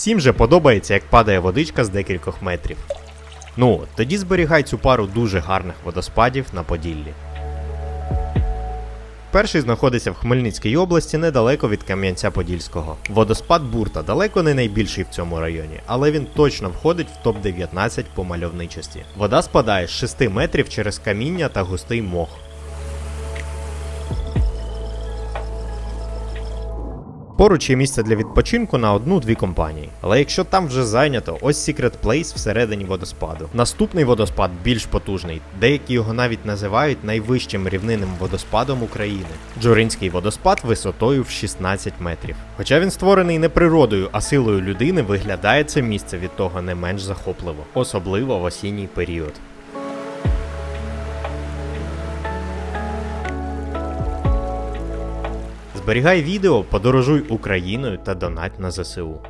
Всім же подобається, як падає водичка з декількох метрів. Ну, тоді зберігай цю пару дуже гарних водоспадів на Поділлі. Перший знаходиться в Хмельницькій області недалеко від Кам'янця-Подільського. Водоспад Бурта далеко не найбільший в цьому районі, але він точно входить в топ-19 по мальовничості. Вода спадає з 6 метрів через каміння та густий мох. Поруч є місце для відпочинку на одну-дві компанії. Але якщо там вже зайнято, ось Secret Place всередині водоспаду. Наступний водоспад більш потужний, деякі його навіть називають найвищим рівнинним водоспадом України. Джуринський водоспад висотою в 16 метрів. Хоча він створений не природою, а силою людини, виглядає це місце від того не менш захопливо, особливо в осінній період. Зберігай відео, подорожуй Україною та донать на ЗСУ.